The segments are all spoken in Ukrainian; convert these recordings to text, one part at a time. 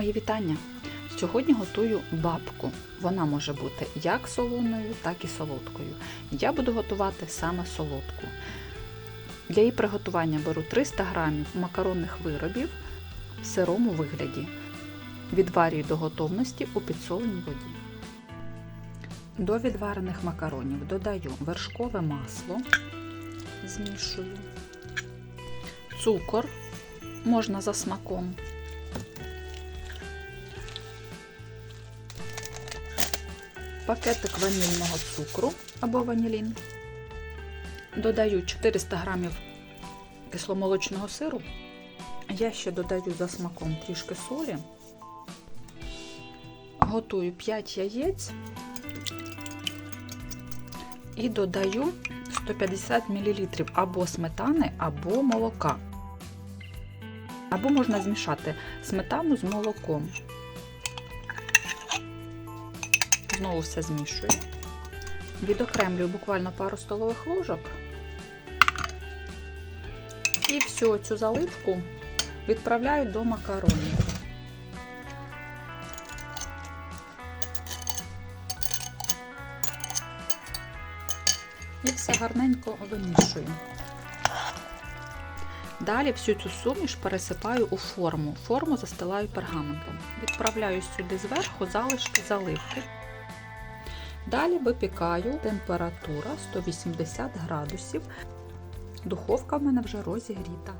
Мої вітання! Сьогодні готую бабку. Вона може бути як солоною, так і солодкою. Я буду готувати саме солодку. Для її приготування беру 300 г макаронних виробів в сирому вигляді. Відварюю до готовності у підсоленій воді. До відварених макаронів додаю вершкове масло, змішую, цукор можна за смаком. Пакетик ванільного цукру або ванілін. Додаю 400 г кисломолочного сиру. Я ще додаю за смаком трішки солі. Готую 5 яєць і додаю 150 мл або сметани, або молока. Або можна змішати сметану з молоком. Знову все змішую. Відокремлюю буквально пару столових ложок. І всю цю заливку відправляю до макаронів. І все гарненько вимішую. Далі всю цю суміш пересипаю у форму. Форму застилаю пергаментом. Відправляю сюди зверху залишки заливки. Далі випікаю температура 180 градусів. Духовка в мене вже розігріта.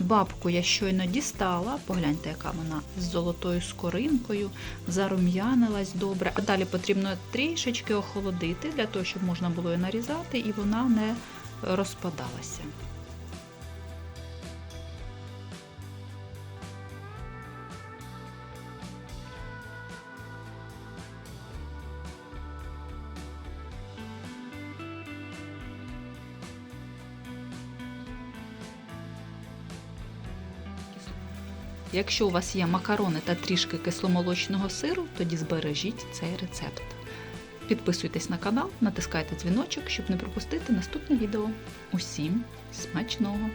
Бабку я щойно дістала, погляньте, яка вона з золотою скоринкою, зарум'янилась добре. А далі потрібно трішечки охолодити, для того, щоб можна було її нарізати і вона не розпадалася. Якщо у вас є макарони та трішки кисломолочного сиру, тоді збережіть цей рецепт. Підписуйтесь на канал, натискайте дзвіночок, щоб не пропустити наступне відео. Усім смачного!